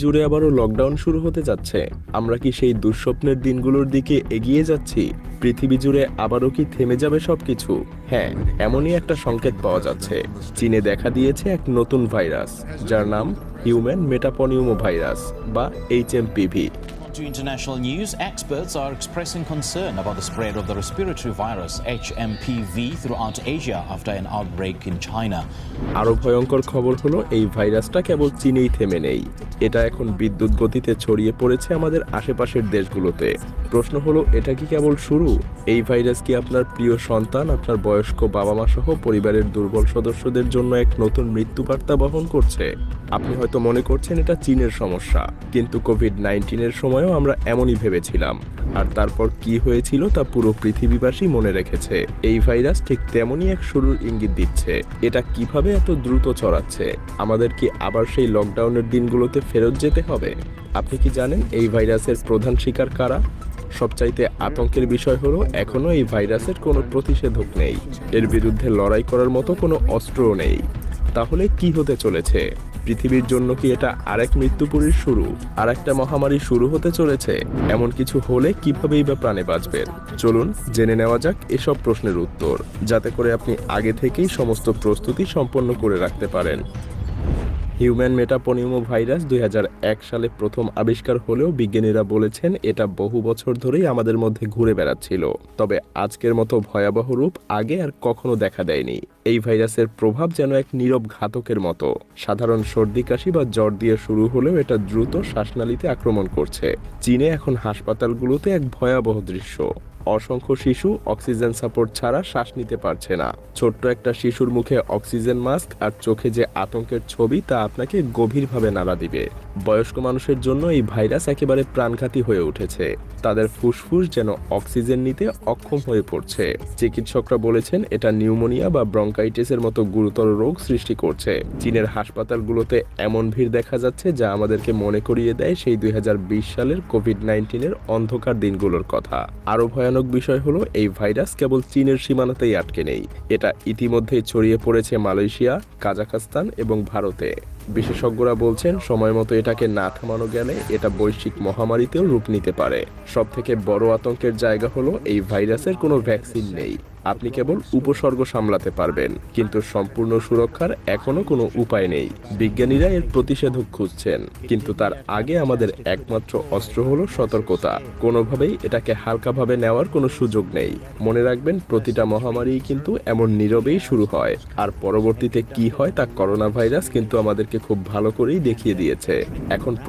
জুড়ে আবারও লকডাউন শুরু হতে যাচ্ছে। আমরা কি সেই দুঃস্বপ্নের দিনগুলোর দিকে এগিয়ে যাচ্ছি? পৃথিবী জুড়ে আবারও কি থেমে যাবে সবকিছু? হ্যাঁ এমনই একটা সংকেত পাওয়া যাচ্ছে। চীনে দেখা দিয়েছে এক নতুন ভাইরাস যার নাম হিউম্যান মেটাপনিউমো ভাইরাস বা H HMPV To international news, experts are expressing concern about the spread of the respiratory virus HMPV throughout Asia after an outbreak in China. আরও ভয়ঙ্কর খবর হলো এই ভাইরাসটা কেবল চীনেই থেমে নেই। এটা এখন বিদ্যুৎ গতিতে ছড়িয়ে পড়েছে আমাদের আশেপাশের দেশগুলোতে। প্রশ্ন হলো, এটা কি কেবল শুরু? এই ভাইরাস কি আপনার প্রিয় সন্তান, আপনার বয়স্ক বাবা মা সহ পরিবারের দুর্বল সদস্যদের জন্য এক নতুন মৃত্যু বার্তা বহন করছে? আপনি হয়তো মনে করছেন এটা চীনের সমস্যা, কিন্তু কোভিড নাইন্টিনের সময়ও আমরা এমনই ভেবেছিলাম। আর তারপর কি হয়েছিল তা পুরো পৃথিবীবাসী মনে রেখেছে। এই ভাইরাস ঠিক তেমনই এক শুরুর ইঙ্গিত দিচ্ছে। এটা কীভাবে এত দ্রুত ছড়াচ্ছে? আমাদের কি আবার সেই লকডাউনের দিনগুলোতে ফেরত যেতে হবে। আপনি কি জানেন এই ভাইরাসের প্রধান শিকার কারা? সবচাইতে আতঙ্কের বিষয় হলো এখনও এই ভাইরাসের কোনো প্রতিষেধক নেই। এর বিরুদ্ধে লড়াই করার মতো কোনো অস্ত্রও নেই। তাহলে কি হতে চলেছে? পৃথিবীর জন্য কি এটা আরেক মৃত্যুপুরীর শুরু? আর একটা মহামারী শুরু হতে চলেছে? এমন কিছু হলে কিভাবেই বা প্রাণে বাঁচবেন? চলুন জেনে নেওয়া যাক এসব প্রশ্নের উত্তর, যাতে করে আপনি আগে থেকেই সমস্ত প্রস্তুতি সম্পন্ন করে রাখতে পারেন। হিউম্যান মেটাপনিউমো ভাইরাস দু হাজার এক সালে প্রথম আবিষ্কার হলেও বিজ্ঞানীরা বলেছেন এটা বহু বছর ধরেই আমাদের মধ্যে ঘুরে বেড়াচ্ছিল। তবে আজকের মতো ভয়াবহ রূপ আগে আর কখনো দেখা দেয়নি। এই ভাইরাসের প্রভাব যেন এক নীরব ঘাতকের মতো। সাধারণ সর্দি, কাশি বা জ্বর দিয়ে শুরু হলেও এটা দ্রুত শ্বাসনালীতে আক্রমণ করছে। চীনে এখন হাসপাতালগুলোতে এক ভয়াবহ দৃশ্য। অসংখ্য শিশু অক্সিজেন সাপোর্ট ছাড়া শ্বাস নিতে পারছে না। ছোট্ট একটা শিশুর মুখে অক্সিজেন মাস্ক আর চোখে যে আতঙ্কের ছবি তা আপনাকে গভীরভাবে নাড়া দিবে। বয়স্ক মানুষের জন্য এই ভাইরাস একেবারে প্রাণঘাতী হয়ে উঠেছে। তাদের ফুসফুস যেন অক্সিজেন নিতে অক্ষম হয়ে পড়ছে। চিকিৎসকরা বলেছেন এটা নিউমোনিয়া বা ব্রঙ্কাইটিসের মতো গুরুতর রোগ সৃষ্টি করছে। চীনের হাসপাতালগুলোতে এমন ভিড় দেখা যাচ্ছে যা আমাদেরকে মনে করিয়ে দেয় সেই দুই হাজার বিশ সালের কোভিড নাইন্টিনের অন্ধকার দিনগুলোর কথা। আরও ভয়ানক বিষয় হলো, এই ভাইরাস কেবল চীনের সীমানাতেই আটকে নেই। এটা ইতিমধ্যেই ছড়িয়ে পড়েছে মালয়েশিয়া, কাজাখস্তান এবং ভারতে। বিশেষজ্ঞরা বলছেন, সময় মতো এটাকে না থামানো গেলে এটা বৈশ্বিক মহামারীতেও রূপ নিতে পারে। সব থেকে বড় আতঙ্কের জায়গা হলো, এই ভাইরাসের কোনো ভ্যাকসিন নেই। আপনি কেবল উপসর্গ সামলাতে পারবেন, কিন্তু সম্পূর্ণ সুরক্ষার এখনও কোনো উপায় নেই। বিজ্ঞানীরা এর প্রতিষেধক খুঁজছেন, কিন্তু তার আগে আমাদের একমাত্র অস্ত্র হলো সতর্কতা। কোনোভাবেই এটাকে হালকাভাবে নেওয়ার কোনো সুযোগ নেই। মনে রাখবেন, প্রতিটা মহামারী কিন্তু এমন নীরবেই শুরু হয়। আর পরবর্তীতে কি হয় তা করোনা ভাইরাস কিন্তু আমাদেরকে খুব ভালো করেই দেখিয়ে দিয়েছে। এখন